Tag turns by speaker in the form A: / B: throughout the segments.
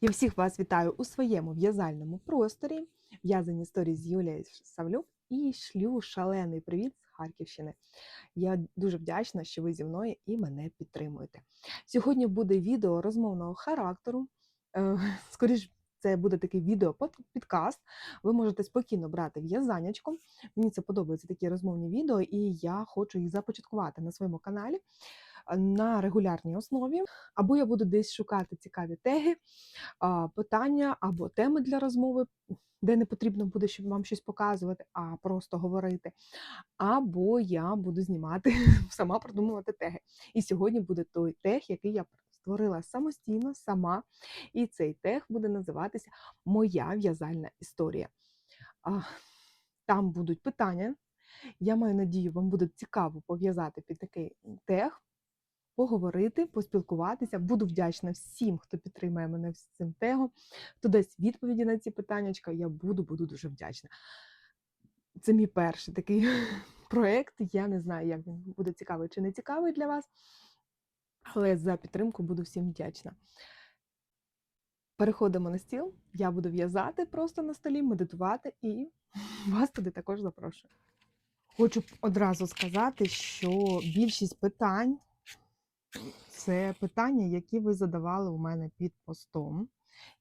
A: Я всіх вас вітаю у своєму в'язальному просторі. В'язані історії з Юлією Савлюк і шлю шалений привіт з Харківщини. Я дуже вдячна, що ви зі мною і мене підтримуєте. Сьогодні буде відео розмовного характеру. Е, Скоріш, це буде такий відео підкаст. Ви можете спокійно брати в'язанячком. Мені це подобаються такі розмовні відео, і я хочу їх започаткувати на своєму каналі на регулярній основі. Або я буду десь шукати цікаві теги, питання або теми для розмови, де не потрібно буде, щоб вам щось показувати, а просто говорити. Або я буду знімати, сама продумувати теги. І сьогодні буде той тег, який я створила самостійно, сама. І цей тег буде називатися Моя в'язальна історія. Там будуть питання. Я маю надію, вам буде цікаво пов'язати під такий тег поговорити, поспілкуватися. Буду вдячна всім, хто підтримає мене з цим тегом, хто дасть відповіді на ці питання. Я буду, буду дуже вдячна. Це мій перший такий проєкт. Я не знаю, як він буде цікавий чи не цікавий для вас, але за підтримку буду всім вдячна. Переходимо на стіл, я буду в'язати просто на столі, медитувати і вас туди також запрошую. Хочу одразу сказати, що більшість питань це питання, які ви задавали у мене під постом,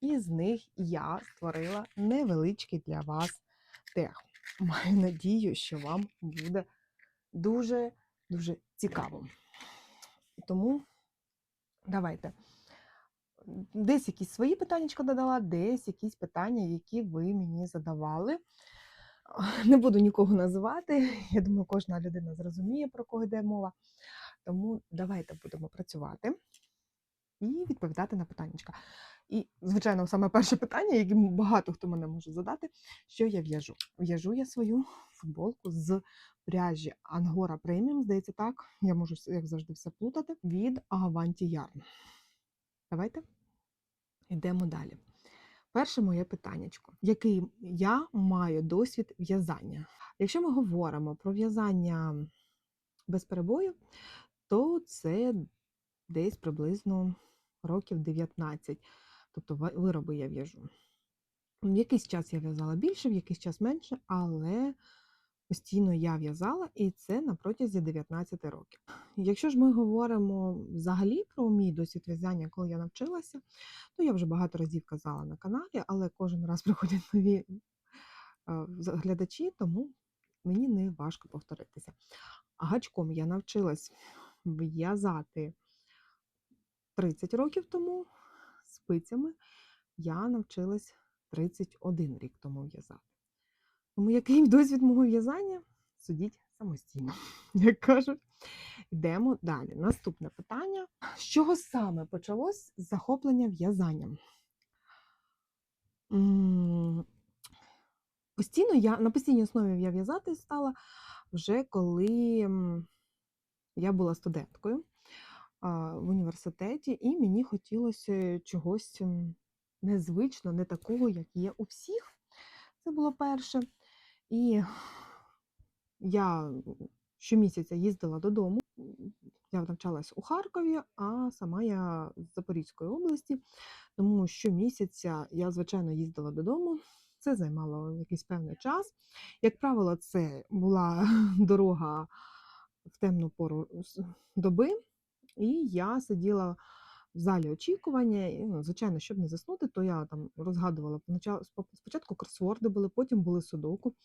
A: і з них я створила невеличкий для вас тег. Маю надію, що вам буде дуже-дуже цікаво. Тому давайте. Десь якісь свої питання додала, десь якісь питання, які ви мені задавали. Не буду нікого називати. Я думаю, кожна людина зрозуміє, про кого йде мова. Тому давайте будемо працювати і відповідати на питання. І, звичайно, саме перше питання, яке багато хто мене може задати, що я в'яжу. В'яжу я свою футболку з пряжі Angora Premium, здається, так. Я можу, як завжди, все плутати, від Avanti Yarn. Давайте йдемо далі. Перше моє питання, який я маю досвід в'язання. Якщо ми говоримо про в'язання без перебою, то це десь приблизно років 19. Тобто вироби я в'яжу. В якийсь час я в'язала більше, в якийсь час менше, але постійно я в'язала, і це на протязі 19 років. Якщо ж ми говоримо взагалі про мій досвід в'язання, коли я навчилася, то я вже багато разів казала на каналі, але кожен раз приходять нові глядачі, тому мені не важко повторитися. Гачком я навчилась в'язати 30 років тому, спицями я навчилась 31 рік тому в'язати. Тому який досвід мого в'язання? Судіть самостійно, як кажуть. Йдемо далі. Наступне питання: з чого саме почалось захоплення в'язанням? Постійно я на постійній основі я в'язати стала вже коли я була студенткою в університеті, і мені хотілося чогось незвично, не такого, як є у всіх. Це було перше. І я щомісяця їздила додому. Я навчалась у Харкові, а сама я з Запорізької області, тому щомісяця я, звичайно, їздила додому. Це займало якийсь певний час. Як правило, це була дорога в темну пору доби, і я сиділа в залі очікування. І, ну, Звичайно, щоб не заснути, то я там розгадувала спочатку кросворди були, потім були судоку.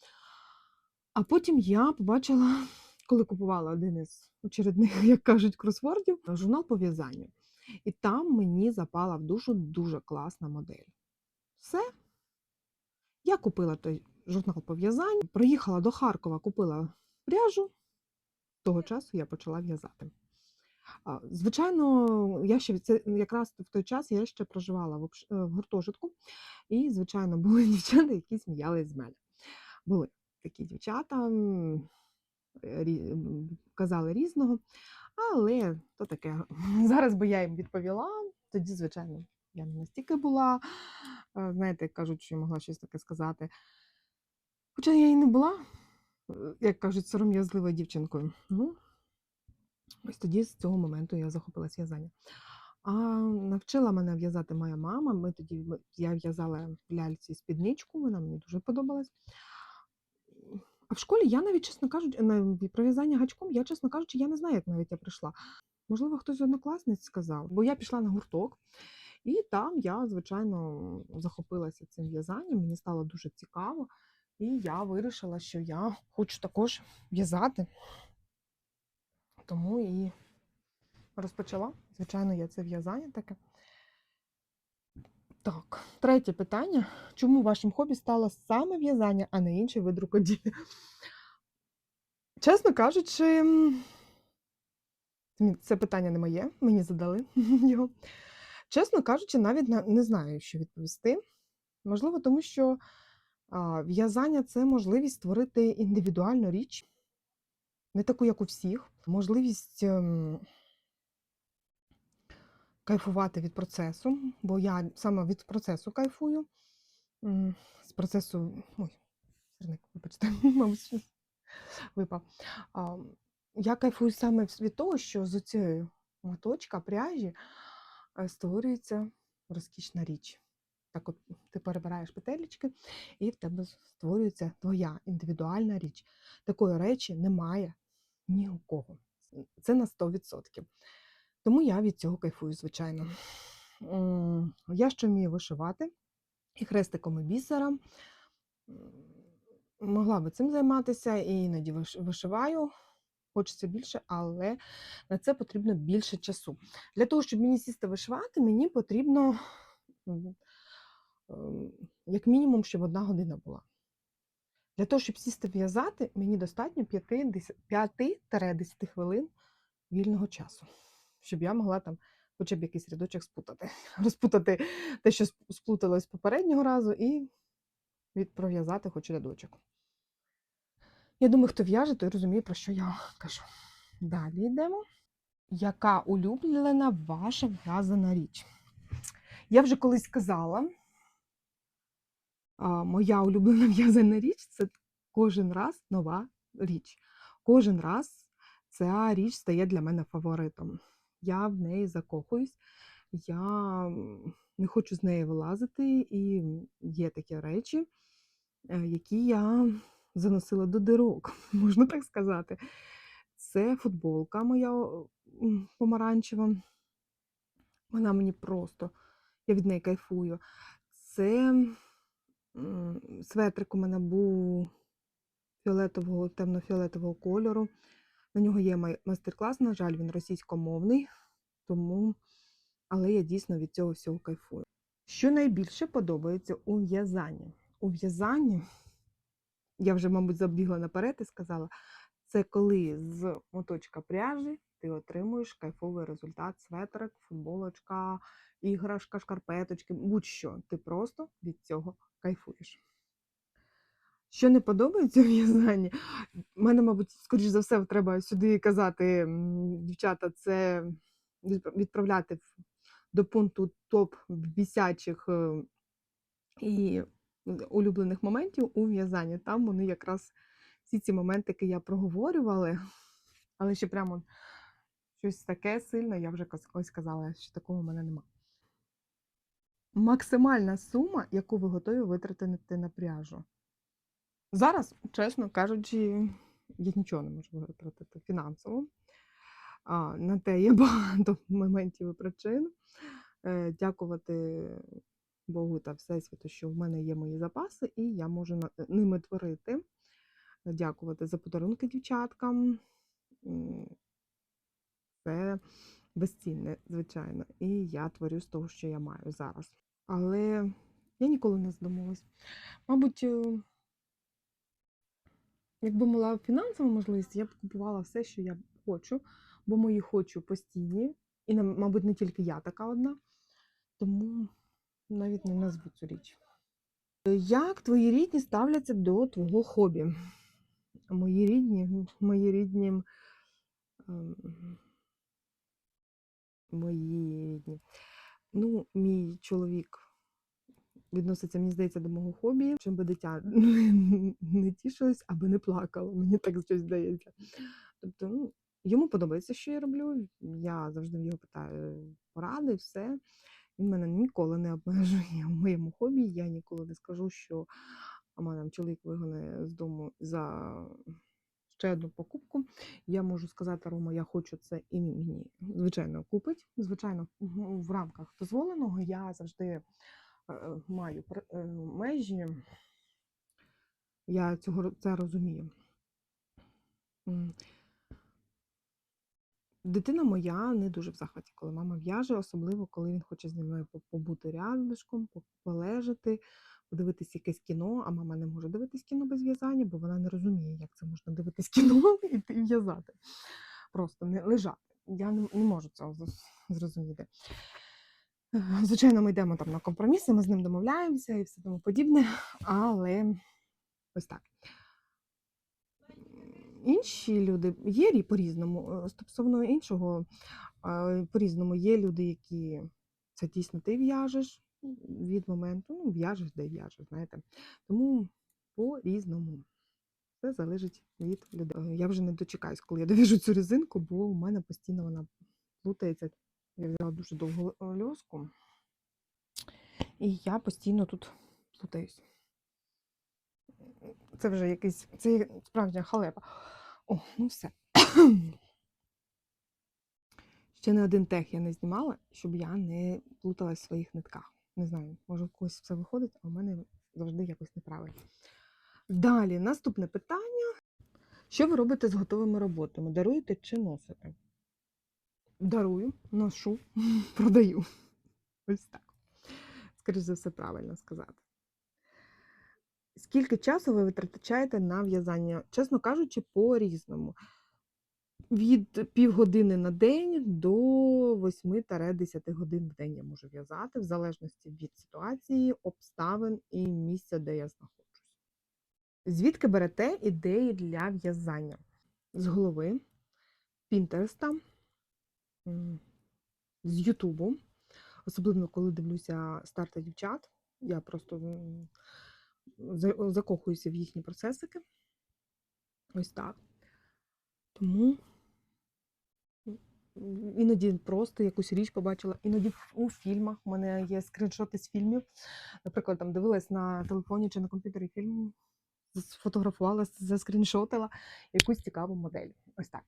A: А потім я побачила, коли купувала один із очередних, як кажуть, кросвордів, журнал по в'язанню. І там мені запала в душу дуже класна модель. Все. Я купила той журнал по в'язанню, приїхала до Харкова, купила пряжу. Того часу я почала в'язати. Звичайно, я ще це якраз в той час я ще проживала в, в гуртожитку, і, звичайно, були дівчата, які сміялись з мене. Були такі дівчата, рі... казали різного, але то таке. Зараз би я їм відповіла, тоді, звичайно, я не настільки була, знаєте, кажуть, що я могла щось таке сказати. Хоча я і не була, як кажуть, сором'язливою дівчинкою. Ну, Ось тоді з цього моменту я захопилась в'язання. А навчила мене в'язати моя мама. Ми тоді я в'язала ляльці спідничку, вона мені дуже подобалась. А в школі я навіть, чесно кажучи, про в'язання гачком, я, чесно кажучи, я не знаю, як навіть я прийшла. Можливо, хтось з однокласниць сказав, бо я пішла на гурток, і там я, звичайно, захопилася цим в'язанням, мені стало дуже цікаво, і я вирішила, що я хочу також в'язати. Тому і розпочала. Звичайно, я це в'язання таке. Так, третє питання. Чому вашим хобі стало саме в'язання, а не інший вид рукоділля? Чесно кажучи, це питання не моє, мені задали його. Чесно кажучи, навіть не знаю, що відповісти. Можливо, тому що в'язання це можливість створити індивідуальну річ, не таку, як у всіх, можливість ем, кайфувати від процесу, бо я саме від процесу кайфую. З процесу. Ой, сирник, вибачте, мабуть, випав. Я кайфую саме від того, що з цієї моточка пряжі е, створюється розкішна річ. Так от ти перебираєш петелечки, і в тебе створюється твоя індивідуальна річ. Такої речі немає ні у кого. Це на 100%. Тому я від цього кайфую, звичайно. Я ще вмію вишивати і хрестиком, і бісером. Могла би цим займатися і іноді вишиваю. Хочеться більше, але на це потрібно більше часу. Для того, щоб мені сісти вишивати, мені потрібно як мінімум, щоб одна година була. Для того, щоб сісти в'язати, мені достатньо 5-10 хвилин вільного часу, щоб я могла там хоча б якийсь рядочок спутати, розпутати те, що сплуталось попереднього разу, і від пров'язати хоч рядочок. Я думаю, хто в'яже, той розуміє, про що я кажу. Далі йдемо. Яка улюблена ваша в'язана річ? Я вже колись казала, моя улюблена в'язана річ це кожен раз нова річ. Кожен раз ця річ стає для мене фаворитом. Я в неї закохуюсь, я не хочу з неї вилазити, і є такі речі, е, які я заносила до дирок, можна так сказати. Це футболка моя помаранчева. Вона мені просто, я від неї кайфую. Це светрик у мене був фіолетового, темно-фіолетового кольору. На нього є майстер-клас, на жаль, він російськомовний, тому, але я дійсно від цього всього кайфую. Що найбільше подобається у в'язанні? У в'язанні, я вже, мабуть, забігла наперед і сказала, це коли з моточка пряжі ти отримуєш кайфовий результат, светрик, футболочка, іграшка, шкарпеточки, будь-що. Ти просто від цього кайфуєш. Що не подобається у в'язанні, мене, мабуть, скоріш за все, треба сюди казати, дівчата, це відправляти до пункту топ бісячих е, і улюблених моментів у в'язанні. Там вони якраз всі ці моментики я проговорювала, але ще прямо щось таке сильне, я вже колись казала, що такого в мене немає. Максимальна сума, яку ви готові витратити на пряжу. Зараз, чесно кажучи, я нічого не можу витратити фінансово. А, на те є багато моментів і причин. Е, дякувати Богу та Всесвіту, що в мене є мої запаси, і я можу на- ними творити. Дякувати за подарунки дівчаткам. Це безцінне, звичайно. І я творю з того, що я маю зараз. Але я ніколи не задумувалась. Мабуть, е, якби мала фінансову можливість, я б купувала все, що я хочу, бо мої хочу постійні. І, мабуть, не тільки я така одна. Тому навіть не назву цю річ. Як твої рідні ставляться до твого хобі? Мої рідні, мої рідні. ем, Мої рідні. Ну, мій чоловік відноситься, мені здається, до мого хобі, би дитя не тішилось, аби не плакало. Мені так щось здається. Тобто, ну, Йому подобається, що я роблю. Я завжди в його питаю поради, все. Він мене ніколи не обмежує в моєму хобі. Я ніколи не скажу, що а мене чоловік вигоне з дому за ще одну покупку. Я можу сказати, Рома, я хочу це і мені, звичайно, купить. Звичайно, в- рамках дозволеного я завжди е, маю е, межі. Я цього це розумію. Дитина моя не дуже в захваті, коли мама в'яже, особливо коли він хоче зі мною побути рядышком, полежати, подивитись якесь кіно, а мама не може дивитись кіно без в'язання, бо вона не розуміє, як це можна дивитись кіно і в'язати. Просто не лежати. Я не, не можу цього зрозуміти. Звичайно, ми йдемо там на компроміси, ми з ним домовляємося і все тому подібне, але ось так. Інші люди є рі- по-різному. е, Стосовно іншого, по-різному є люди, які це дійсно ти в'яжеш від моменту, ну, в'яжеш, де в'яжеш, знаєте. Тому по-різному. Це залежить від людей. Е, Я вже не дочекаюсь, коли я дов'яжу цю резинку, бо у мене постійно вона плутається. Я взяла дуже довгу льоску, і я постійно тут плутаюсь. Це вже якийсь, це справжня халепа. О, ну все. Ще не один тех я не знімала, щоб я не плуталась в своїх нитках. Не знаю, може у когось все виходить, а у мене завжди якось неправильно. Далі, наступне питання. Що ви робите з готовими роботами? Даруєте чи носите? Дарую, ношу, продаю. Ось так. Скоріше за все, правильно сказати. Скільки часу ви витрачаєте на в'язання? Чесно кажучи, по-різному. Від півгодини на день до 8-10 годин в день я можу в'язати, в залежності від ситуації, обставин і місця, де я знаходжусь. Звідки берете ідеї для в'язання? З голови, Пінтереста, з Ютубу, особливо коли дивлюся старти дівчат. Я просто закохуюся в їхні процесики. Ось так. Тому іноді просто якусь річ побачила, іноді у фільмах. У мене є скріншоти з фільмів. Наприклад, там дивилась на телефоні чи на комп'ютері фільм, сфотографувала, заскріншотила якусь цікаву модель. Ось так.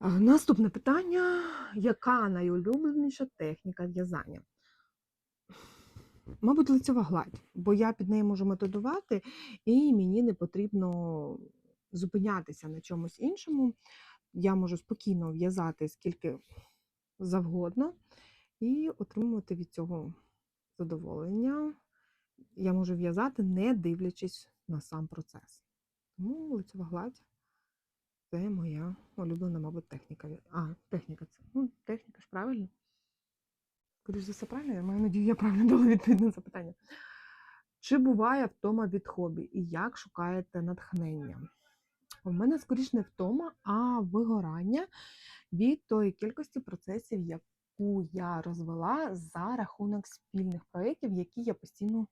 A: Наступне питання: яка найулюбленіша техніка в'язання? Мабуть, лицьова гладь, бо я під нею можу методувати, і мені не потрібно зупинятися на чомусь іншому. Я можу спокійно в'язати скільки завгодно і отримувати від цього задоволення. Я можу в'язати, не дивлячись на сам процес. Тому лицьова гладь це моя улюблена, мабуть, техніка. А, техніка це. Ну, техніка ж правильно. Скоріше за все, правильно, я маю надію, я правильно дала відповідь на запитання. Чи буває втома від хобі і як шукаєте натхнення? У мене скоріш не втома, а вигорання від тої кількості процесів, яку я розвела за рахунок спільних проєктів, які я постійно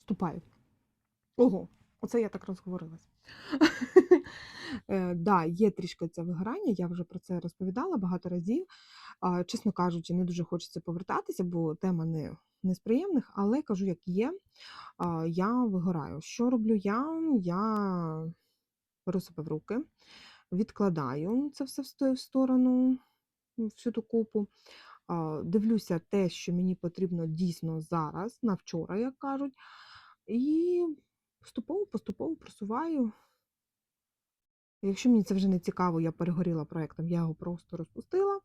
A: вступаю. Ого, оце я так розговорилась. Е, да, є трішки це вигорання, я вже про це розповідала багато разів. Чесно кажучи, не дуже хочеться повертатися, бо тема не, не з приємних, але кажу, як є, я вигораю. Що роблю я? Я беру себе в руки, відкладаю це все в сторону, всю ту купу. Дивлюся те, що мені потрібно дійсно зараз, на вчора, як кажуть, і поступово, поступово просуваю. Якщо мені це вже не цікаво, я перегоріла проєктом, я його просто розпустила.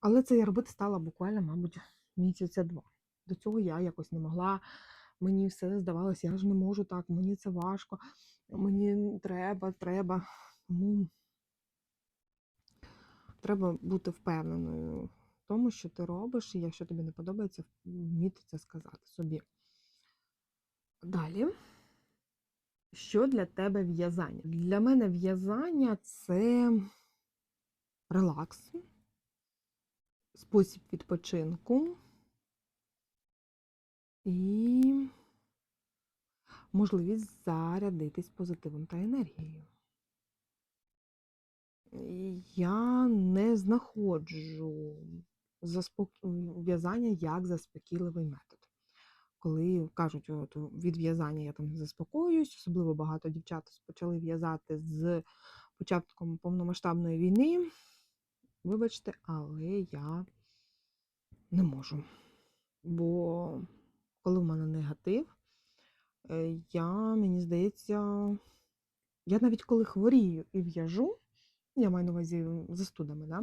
A: Але це я робити стала буквально, мабуть, місяця два. До цього я якось не могла. Мені все здавалося, я ж не можу так, мені це важко, мені треба, треба. Тому треба бути впевненою в тому, що ти робиш, і якщо тобі не подобається, вміти це сказати собі. Далі. Що для тебе в'язання? Для мене в'язання це релакс, спосіб відпочинку і можливість зарядитись позитивом та енергією. я не знаходжу в'язання як заспокійливий метод. Коли кажуть, от від в'язання я там заспокоююсь, особливо багато дівчат почали в'язати з початком повномасштабної війни. Вибачте, але я не можу. Бо коли в мене негатив, е, я, мені здається, я навіть коли хворію і в'яжу, я маю на увазі застудами, да?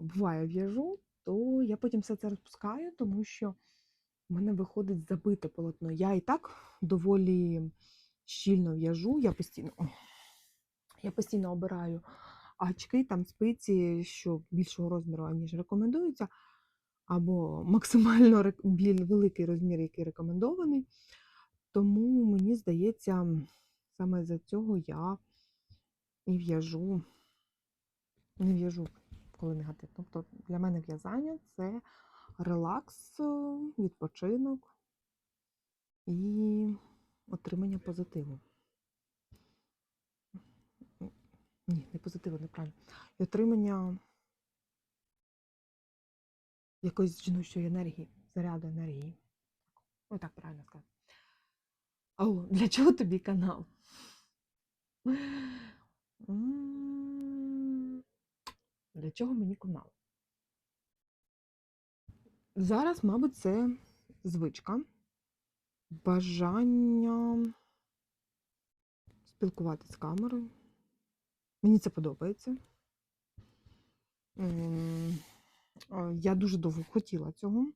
A: буває в'яжу, то я потім все це розпускаю, тому що в мене виходить забите полотно. Я і так доволі щільно в'яжу, я постійно, я постійно обираю гачки, там спиці, що більшого розміру, аніж рекомендується, або максимально великий розмір, який рекомендований. Тому мені здається, саме за цього я і в'яжу, не в'яжу, коли негатив. Тобто для мене в'язання це релакс, е, відпочинок і отримання позитиву. Ні, не позитиву, неправильно. І отримання якоїсь жіночої енергії, заряду енергії. Ой, так правильно сказати. О, для чого тобі канал? Для чого мені канал? Зараз, мабуть, це звичка, бажання спілкуватися з камерою. Мені це подобається. Е, Я дуже довго хотіла цього,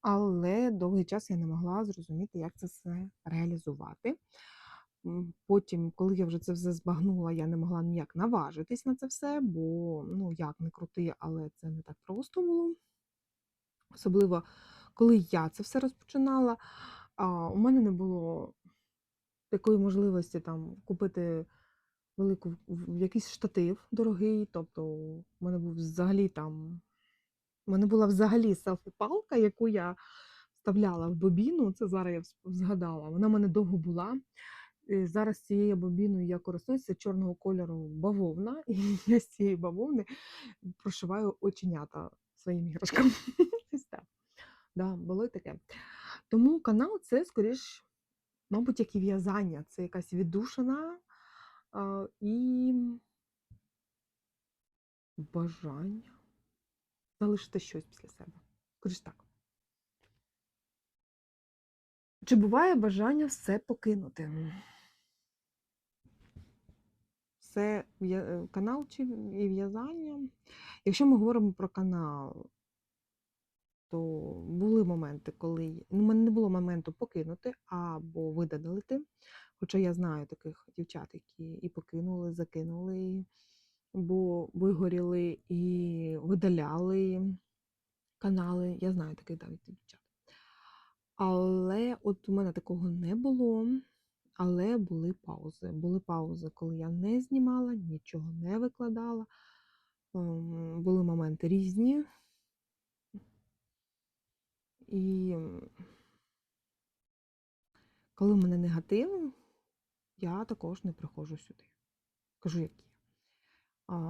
A: але довгий час я не могла зрозуміти, як це все реалізувати. Потім, коли я вже це все збагнула, я не могла ніяк наважитись на це все, бо ну як не крути, але це не так просто було. Особливо, коли я це все розпочинала, у мене не було такої можливості там купити велику якийсь штатив дорогий. Тобто, у мене був взагалі там, у мене була взагалі селфі-палка, яку я вставляла в бобіну. Це зараз я згадала. Вона в мене довго була. І зараз цією бобіною я користуюся чорного кольору бавовна, і я з цієї бавовни прошиваю оченята своїм іграшкам. Да, було таке. Тому канал це скоріш, мабуть, як і в'язання. Це якась віддушина а, і бажання залишити щось після себе. Скоріш так. Чи буває бажання все покинути? Це е, канал чи і в'язання. Якщо ми говоримо про канал, то були моменти, коли ну, у мене не було моменту покинути або видалити. Хоча я знаю таких дівчат, які і покинули, закинули, бо вигоріли і видаляли канали. Я знаю таких навіть дівчат. Але от у мене такого не було. Але були паузи. Були паузи, коли я не знімала, нічого не викладала. Ем, Були моменти різні. І коли в мене негатив, я також не приходжу сюди. Кажу, як є.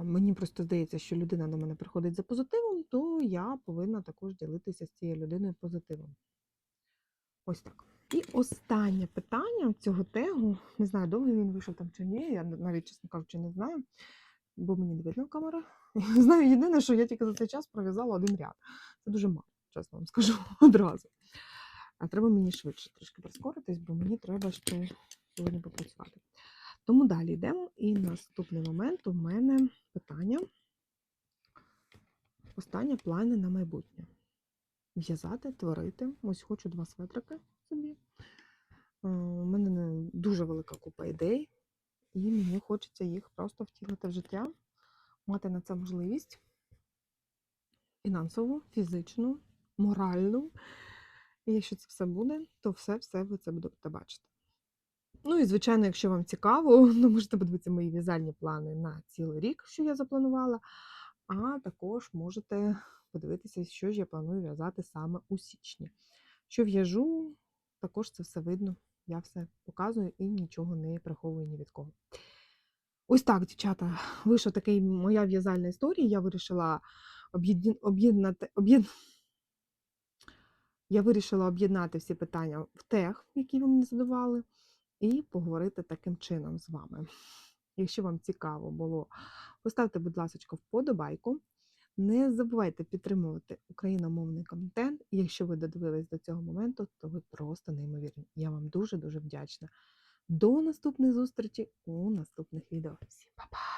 A: Мені просто здається, що людина до мене приходить за позитивом, то я повинна також ділитися з цією людиною позитивом. Ось так. І останнє питання цього тегу. Не знаю, довгий він вийшов там чи ні. Я навіть, чесно кажучи, не знаю, бо мені не видно камера. Знаю єдине, що я тільки за цей час пров'язала один ряд. Це дуже мало, чесно вам скажу одразу. А треба мені швидше трішки прискоритись, бо мені треба ще сьогодні попрацювати. Тому далі йдемо. І наступний момент у мене питання. Останнє плани на майбутнє. В'язати, творити. Ось хочу два светрики собі. У мене дуже велика купа ідей, і мені хочеться їх просто втілити в життя, мати на це можливість фінансову, фізичну, моральну. І якщо це все буде, то все-все ви це будете бачити. Ну і, звичайно, якщо вам цікаво, то можете подивитися мої в'язальні плани на цілий рік, що я запланувала. А також можете подивитися, що ж я планую в'язати саме у січні. Що в'яжу, також це все видно. Я все показую і нічого не приховую ні від кого. Ось так, дівчата, вийшла така моя в'язальна історія. Я вирішила об'єднати. об'єд... Я вирішила об'єднати всі питання в тех, які ви мені задавали, і поговорити таким чином з вами. Якщо вам цікаво було, поставте, будь ласка, вподобайку. Не забувайте підтримувати україномовний контент. Якщо ви додивились до цього моменту, то ви просто неймовірні. Я вам дуже-дуже вдячна. До наступних зустрічей у наступних відео. Всім па-па!